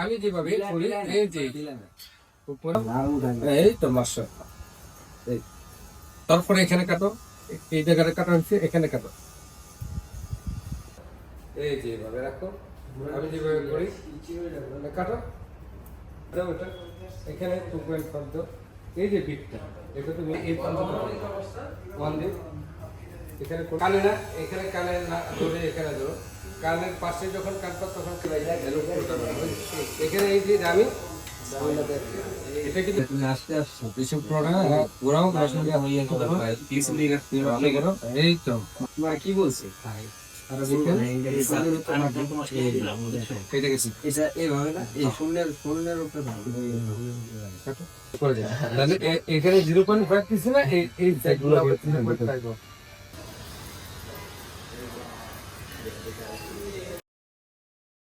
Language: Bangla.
আমি যেভাবে করি এই যে এই তো মাস্টার তারপরে এখানে কাটো এই জায়গাটা কাটা হচ্ছে এখানে কাটো। এই যে এভাবে রাখো আমি যেভাবে করি কাটো। দাও এটা এখানে টু পয়েন্ট ফাইভ দাও এই যে বিটটা এটা তুমি এই পর্যন্ত ওয়ান দিও এখানে কানে না এখানে কানে না ধরে এখানে ধরো। কানের পাশে যখন কাটবা তখন। এখানে এই যে কি বলছে? আর এখানে কেটে গেছে। না? এই শূন্যের শূন্যের উপরে কাটো। করে দিন। তাহলে এ- এখানে জিরো পয়েন্ট ফাইভ দিচ্ছে না? এই দেখতে চাই